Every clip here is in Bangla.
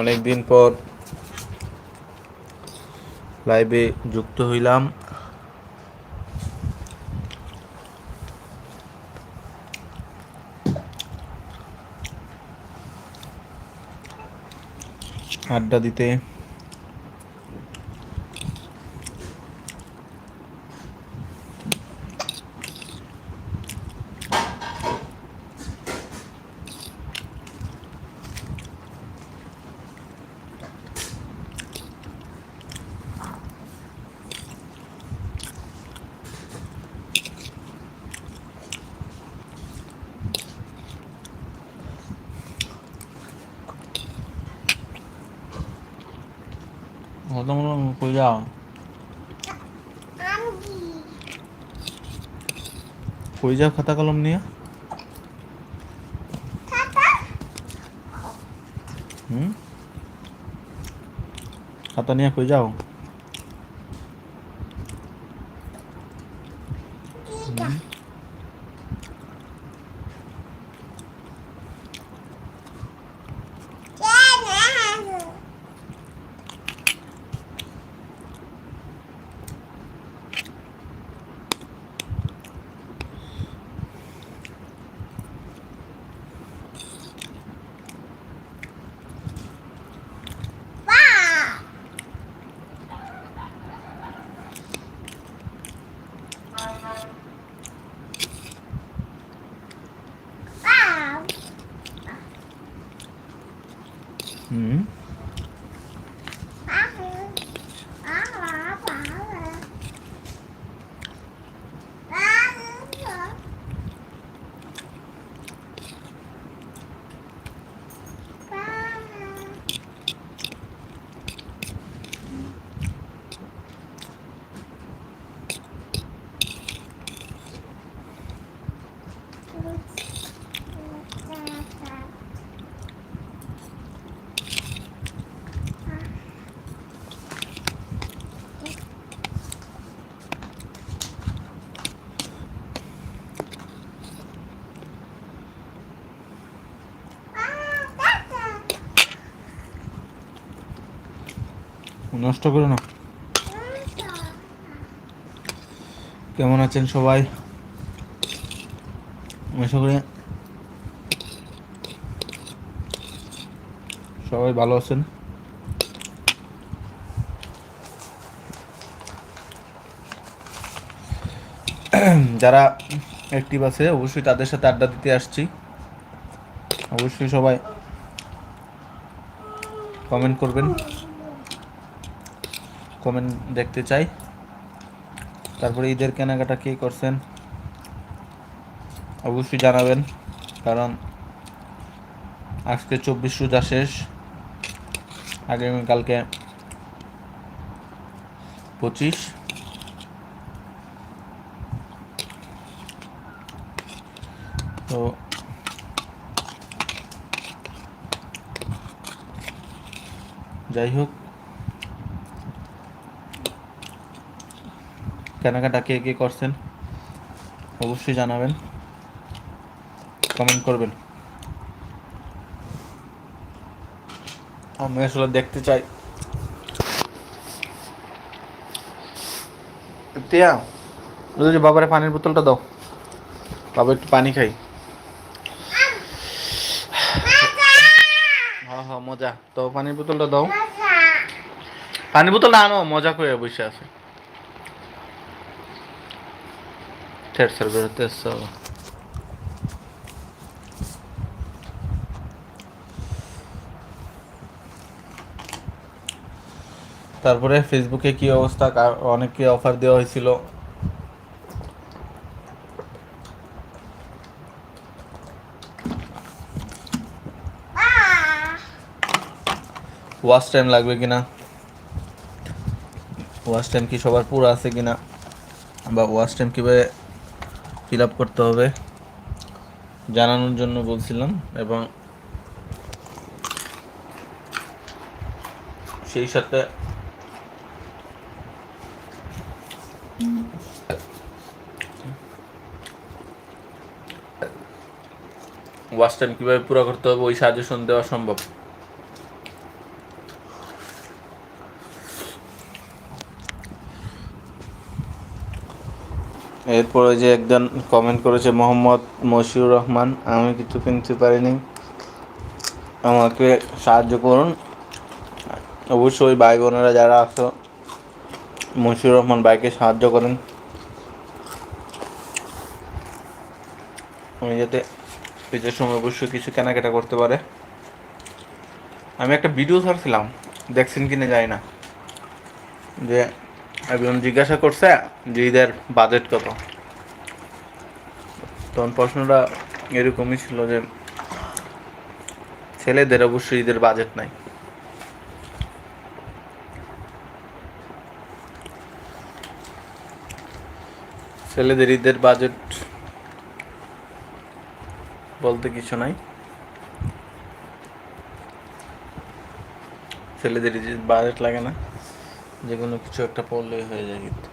অনেক দিন পর লাইভে যুক্ত হইলাম। আড্ডা দিতে। হতম কই খাতা কলম নিয়ে হুম খাতা নিয়ে কই যাও হুম নষ্ট করো না। কেমন আছেন সবাই? আশা করি সবাই ভালো আছেন। যারা অ্যাক্টিভ আছে, অবশ্যই তাদের সাথে আড্ডা দিতে আসছি। অবশ্যই সবাই কমেন্ট করবেন। কমেন্ট দেখতে চাই। তারপরে ঈদের কেনাকাটা কে করছেন? অবশ্যই জানাবেন, কারণ আজকে চব্বিশ রোজা শেষ। আগামীকালকে পঁচিশ। তো যাই হোক কেনাকাটা কে কে করছেন অবশ্যই জানাবেন। কমেন্ট করবেন। আমি আসলে দেখতে চাই। টিয়া ওই যে বাবারে পানির বোতলটা দাও। বাবা একটু পানি খাই। হ্যাঁ হ্যাঁ মজা। তো পানির বোতলটা দাও। পানির বোতলটা আনো মজা করে বসে আছে। Tercer বেরোতে এসছো তারপরে ফেসবুকে কি অবস্থা? অনেককে অফার দেওয়া হয়েছিল? ওয়াচ টাইম লাগবে কিনা? ওয়াচ টাইম কি সবার পুরো আছে কিনা? বা ওয়াচ টাইম কীভাবে ফিল আপ করতে হবে। জানানোর জন্য বলছিলাম এবং সেই সাথে ওয়াচ টাইম কীভাবে পুরো করতে হবে, ওই সাজেশন দেওয়া সম্ভব? এরপরে যে একজন কমেন্ট করেছে, মোহাম্মদ মশিউর রহমান, আমি কিছু কিনতে পারিনি। আমাকে সাহায্য করুন। অবশ্যই ভাই বোনেরা যারা আছো, মশিউর রহমান ভাইকে সাহায্য করেন। আমি যাতে ঈদের সময় অবশ্যই কিছু কেনাকাটা করতে পারে। আমি একটা ভিডিও ছাড়ছিলাম, দেখছেন কিনা যায় না। যে একজন জিজ্ঞাসা করছে যে ঈদের বাজেট কত? তখন প্রশ্নটা এরকমই ছিল যে ছেলেদের অবশ্যই ঈদের বাজেট নাই। ছেলেদের ঈদের বাজেট বলতে কিছু নাই। ছেলেদের ঈদের বাজেট লাগে না। যে কোনো কিছু একটা পড়লেই হয়ে যায় কিন্তু।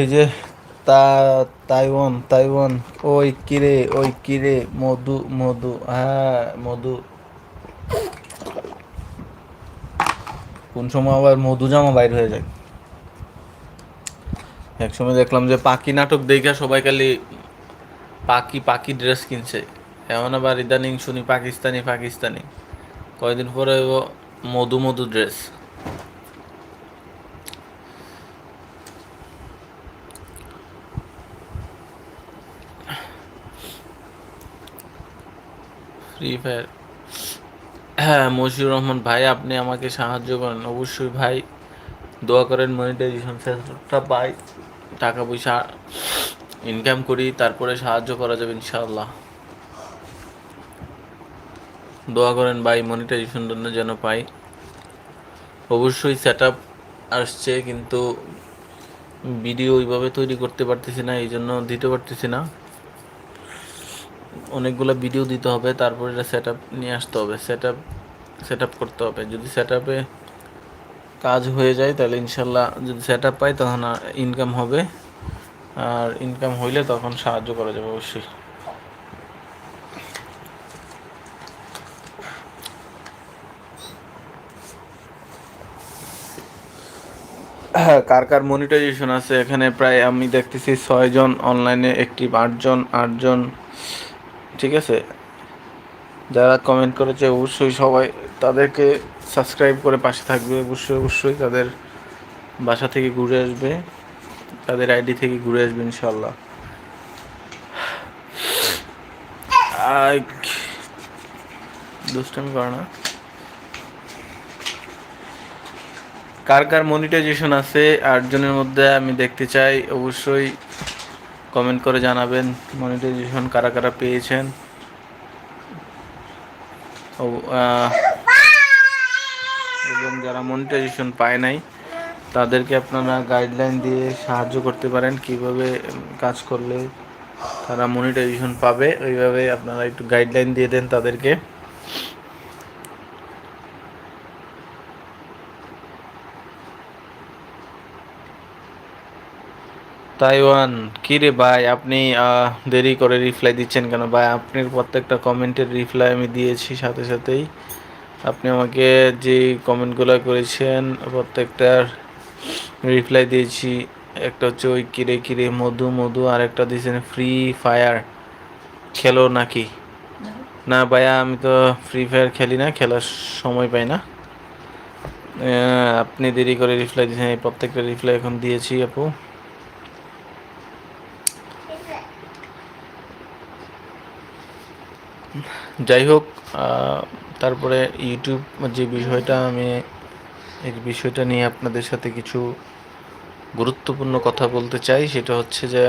এই যে তা, তাইওয়ান তাইওয়ান, ওই কিরে ওই কিরে মধু মধু হ্যাঁ মধু। কোন সময় আবার মধু জামা বাইর হয়ে যায়। এক সময় দেখলাম যে পাখি নাটক দেখা সবাই খালি পাখি পাখি ড্রেস কিনছে। এমন আবার ইদানিং শুনি পাকিস্তানি পাকিস্তানি। কয়দিন পরে মধু মধু ড্রেস ফ্রি ফায়ার হ্যাঁ মশিউর রহমান ভাই, আপনি আমাকে সাহায্য করেন। অবশ্যই ভাই, দোয়া করেন মনিটাইজেশন সেন্টারটা পাই। টাকা পয়সা ইনকাম করি, তারপরে সাহায্য করা যাবে ইনশাআল্লাহ। দোয়া করেন ভাই মনিটাইজেশন যেন পাই। অবশ্যই সেট আসছে, কিন্তু ভিডিও ওইভাবে তৈরি করতে পারতেছি না, এই জন্য দিতে পারতেছি না। অনেকগুলো ভিডিও দিতে হবে, তারপরে এটা সেট নিয়ে আসতে হবে। সেট আপ সেট আপ করতে হবে। যদি সেট কাজ হয়ে যায়, তাহলে ইনশাল্লাহ যদি সেট আপ পাই, তখন ইনকাম হবে। আর ইনকাম হইলে তখন সাহায্য করা যাবে অবশ্যই। কার কার মনিটাইজেশন আছে? এখানে প্রায় আমি দেখতেছি ছয়জন অনলাইনে অ্যাক্টিভ আটজন আটজন ঠিক আছে? যারা কমেন্ট করেছে অবশ্যই সবাই তাদেরকে সাবস্ক্রাইব করে পাশে থাকবে। অবশ্যই অবশ্যই তাদের বাসা থেকে ঘুরে আসবে। তাদের আইডি থেকে ঘুরে আসবে ইনশাল্লাহ দুষ্টামি করে না। কার কার মনিটাইজেশন আছে, আটজনের মধ্যে আমি দেখতে চাই। অবশ্যই কমেন্ট করে জানাবেন মনিটাইজেশন কারা কারা পেয়েছেন। এবং যারা মনিটাইজেশন পায় নাই, তাদেরকে আপনারা গাইডলাইন দিয়ে সাহায্য করতে পারেন, কীভাবে কাজ করলে তারা মনিটাইজেশন পাবে। ওইভাবে আপনারা একটু গাইডলাইন দিয়ে দেন তাদেরকে। তাইওয়ান কি রে ভাই, আপনি দেরি করে রিপ্লাই দিচ্ছেন কেন? ভাই আপনার প্রত্যেকটা কমেন্টের রিপ্লাই আমি দিয়েছি সাথে সাথেই। আপনি আমাকে যে কমেন্টগুলো করেছেন, প্রত্যেকটার রিপ্লাই দিয়েছি। একটা হচ্ছে ওই কিরে কিরে মধু মধু, আর একটা দিয়েছেন ফ্রি ফায়ার খেলো নাকি? না ভাইয়া আমি তো ফ্রি ফায়ার খেলি না, খেলার সময় পাই না। আপনি দেরি করে রিপ্লাই দিয়েছেন প্রত্যেকটা রিপ্লাই এখন দিয়েছি আপু। যাই হোক তারপরে ইউটিউব যে বিষয়টা আমি, এই বিষয়টা নিয়ে আপনাদের সাথে কিছু গুরুত্বপূর্ণ কথা বলতে চাই, সেটা হচ্ছে যে,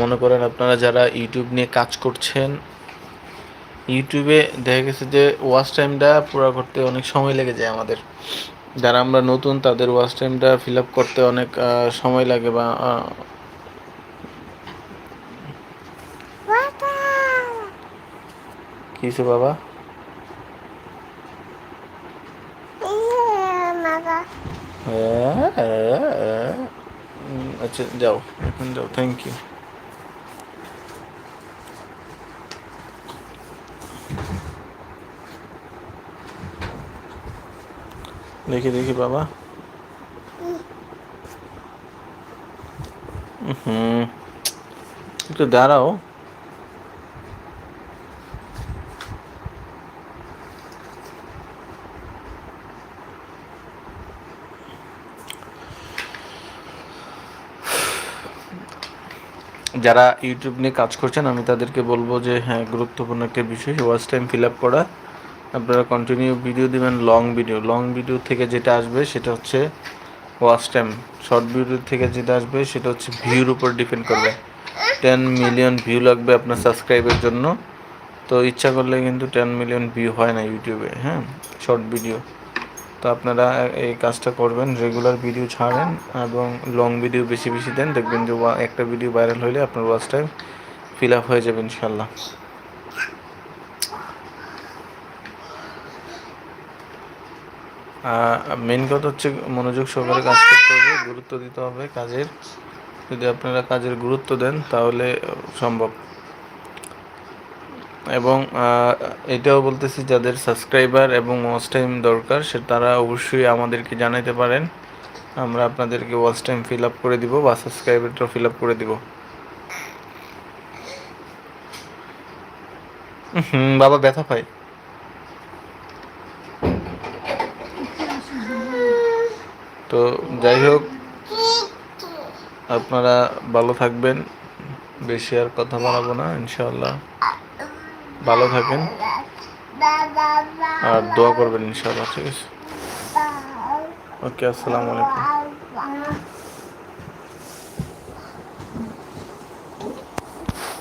মনে করেন আপনারা যারা ইউটিউব নিয়ে কাজ করছেন, ইউটিউবে দেখা গেছে যে ওয়াচ টাইমটা পুরো করতে অনেক সময় লেগে যায় আমাদের। যারা আমরা নতুন, তাদের ওয়াচ টাইমটা ফিল আপ করতে অনেক সময় লাগে বা কিছু বাবা আচ্ছা যাও এখন যাও থ্যাংক ইউ দেখি দেখি বাবা হুম একটু দাঁড়াও যারা ইউটিউব নিয়ে কাজ করছেন, আমি তাদেরকে বলব যে হ্যাঁ গুরুত্বপূর্ণ একটা বিষয় ওয়াচ টাইম ফিল আপ করা। আপনারা কন্টিনিউ ভিডিও দিবেন লং ভিডিও লং ভিডিও থেকে যেটা আসবে, সেটা হচ্ছে ওয়াচ টাইম শর্ট ভিডিও থেকে যেটা আসবে, সেটা হচ্ছে ভিউর উপর ডিপেন্ড করবে। টেন মিলিয়ন ভিউ লাগবে আপনার সাবস্ক্রাইবের জন্য। তো ইচ্ছা করলে কিন্তু টেন মিলিয়ন ভিউ হয় না ইউটিউবে হ্যাঁ? শর্ট ভিডিও তো আপনারা এই কাজটা করবেন রেগুলার ভিডিও ছাড়েন এবং লং ভিডিও বেশি বেশি দেন, দেখবেন যে একটা ভিডিও ভাইরাল হলে আপনার ওয়াচ টাইম ফিল আপ হয়ে যাবে ইনশাল্লাহ মেন কথা হচ্ছে মনোযোগ সহকারে কাজ করতে হবে, গুরুত্ব দিতে হবে কাজের। যদি আপনারা কাজের গুরুত্ব দেন তাহলে সম্ভব। এবং এটাও বলতেছি যাদের সাবস্ক্রাইবার এবং ওয়াচ টাইম দরকার, সে তারা অবশ্যই আমাদেরকে জানাতে পারেন। আমরা আপনাদেরকে ওয়াচ টাইম ফিল আপ করে দিব বা সাবস্ক্রাইবারটাও ফিল আপ করে দিব। হুম, বাবা ব্যথা পাই তো যাই হোক, আপনারা ভালো থাকবেন, বেশি আর কথা বাড়াবো না, ইনশাআল্লাহ। ভালো থাকেন। আর দোয়া করবেন ইনশাআল্লাহ ঠিক আছে? ওকে আসসালামু আলাইকুম।